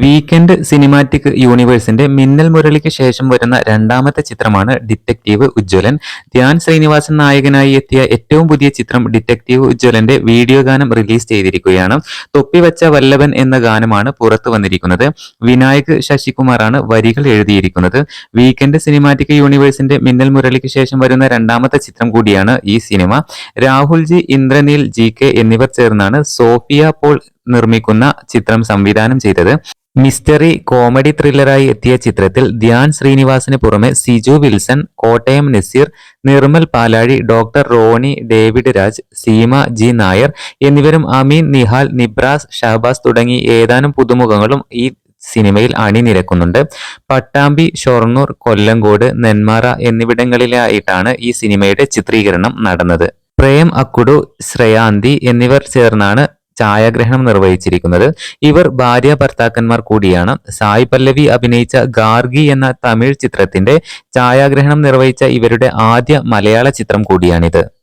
Weekend cinematic യൂണിവേഴ്സിന്റെ മിന്നൽ മുരളിക്ക് ശേഷം വരുന്ന രണ്ടാമത്തെ ചിത്രമാണ് ഡിറ്റക്റ്റീവ് ഉജ്ജ്വലൻ. ധ്യാൻ ശ്രീനിവാസൻ നായകനായി എത്തിയ ഏറ്റവും പുതിയ ചിത്രം ഡിറ്റക്റ്റീവ് ഉജ്ജ്വലന്റെ വീഡിയോ ഗാനം റിലീസ് ചെയ്തിരിക്കുകയാണ്. തൊപ്പിവച്ച വല്ലഭൻ എന്ന ഗാനമാണ് പുറത്തു വന്നിരിക്കുന്നത്. വിനായക് ശശികുമാറാണ് വരികൾ എഴുതിയിരിക്കുന്നത്. വീക്കെൻഡ് സിനിമാറ്റിക് യൂണിവേഴ്സിന്റെ മിന്നൽ മുരളിക്ക് ശേഷം വരുന്ന രണ്ടാമത്തെ ചിത്രം കൂടിയാണ് ഈ സിനിമ. രാഹുൽജി ഇന്ദ്രനീൽ ജി കെ എന്നിവർ ചേർന്നാണ് സോഫിയ പോൾ നിർമ്മിക്കുന്ന ചിത്രം സംവിധാനം ചെയ്തത്. മിസ്റ്ററി കോമഡി ത്രില്ലറായി എത്തിയ ചിത്രത്തിൽ ധ്യാൻ ശ്രീനിവാസിന് പുറമെ Siju Wilson Kottayam Nazeer Nirmal Palazhi doctor Ronnie David Raj Seema G Nair എന്നിവരും അമീൻ നിഹാൽ നിബ്രാസ് ഷഹബാസ് തുടങ്ങി ഏതാനും പുതുമുഖങ്ങളും ഈ സിനിമയിൽ അണിനിരക്കുന്നുണ്ട്. പട്ടാമ്പി ഷൊർണൂർ കൊല്ലങ്കോട് നെന്മാറ എന്നിവിടങ്ങളിലായിട്ടാണ് ഈ സിനിമയുടെ ചിത്രീകരണം നടന്നത്. പ്രേം അക്കുഡു ശ്രേയാന്തി എന്നിവർ ചേർന്നാണ് ഛായാഗ്രഹണം നിർവഹിച്ചിരിക്കുന്നത്. ഇവർ ഭാര്യ ഭർത്താക്കന്മാർ കൂടിയാണ്. സായി പല്ലവി അഭിനയിച്ച ഗാർഗി എന്ന തമിഴ് ചിത്രത്തിന്റെ ഛായാഗ്രഹണം നിർവഹിച്ച ഇവരുടെ ആദ്യ മലയാള ചിത്രം കൂടിയാണിത്.